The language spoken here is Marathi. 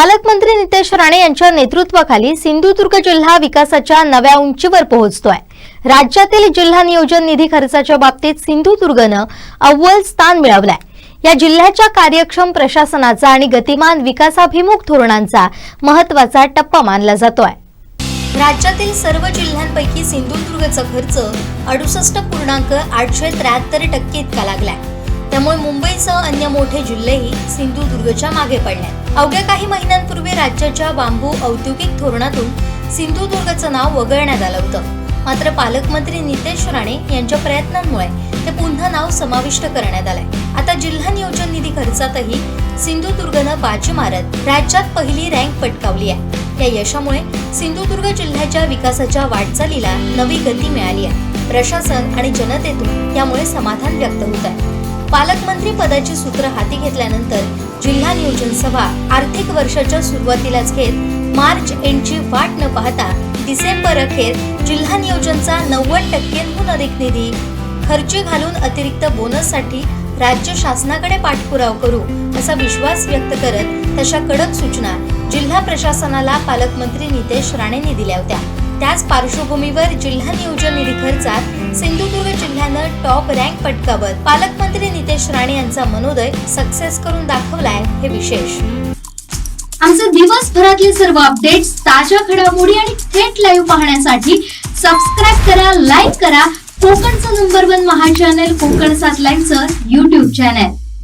पालकमंत्री नितेश राणे यांच्या नेतृत्वाखाली सिंधुदुर्ग जिल्हा विकासाच्या नव्या उंचीवर पोहोचतोय. राज्यातील जिल्हा नियोजन निधी खर्चाच्या बाबतीत सिंधुदुर्गनं अव्वल स्थान मिळवलंय. या जिल्ह्याच्या कार्यक्षम प्रशासनाचा आणि गतिमान विकासाभिमुख धोरणांचा महत्त्वाचा टप्पा मानला जातोय. राज्यातील सर्व जिल्ह्यांपैकी सिंधुदुर्गचा खर्च अडुसष्ट पूर्णांक आठशे त्र्याहत्तर टक्के इतका लागलाय. त्यामुळे मुंबईसह अन्य मोठे जिल्हेही सिंधुदुर्गच्या मागे पडले. अवघ्या काही महिन्यांपूर्वी राज्याच्या बांबू औद्योगिक धोरणातून सिंधुदुर्गचं नाव वगळण्यात आलं होतं. मात्र पालकमंत्री नितेश राणे यांच्या प्रयत्नांमुळे ते पुन्हा नाव समाविष्ट करण्यात आलंय. आता जिल्हा नियोजन निधी खर्चातही सिंधुदुर्गनं बाजी मारत राज्यात पहिली रँक पटकावली आहे. या यशामुळे सिंधुदुर्ग जिल्ह्याच्या विकासाच्या वाटचालीला नवी गती मिळाली आहे. प्रशासन आणि जनतेतून यामुळे समाधान व्यक्त होत आहे. पालकमंत्री पदाची सूत्र हाती घेतल्यानंतर जिल्हा नियोजन सभा आर्थिक वर्षाच्या सुरुवातीलाच घेत मार्च एंडची वाट न पाहता डिसेंबर अखेर जिल्हा नियोजनचा नव्वद टक्क्यांहून अधिक निधी खर्ची घालून अतिरिक्त बोनससाठी राज्य शासनाकडे पाठपुराव करू असा विश्वास व्यक्त करत तशा कडक सूचना जिल्हा प्रशासनाला पालकमंत्री नितेश राणेंनी दिल्या होत्या. त्याच पार्श्वभूमीवर जिल्हा नियोजन निधी खर्चात सिंधु टॉप रँक पटकावत. पालकमंत्री नितेश राणे यांचा मनोदय सक्सेस करून दाखवलाय हे विशेष. आमचे दिवसभरातले सर्व अपडेट्स ताज्या घडामोडी आणि थेट लाईव्ह पाहण्यासाठी सबस्क्राईब करा लाईक करा. कोकणचं नंबर वन महा चॅनल कोकण सात लाईव्हचं युट्यूब चॅनल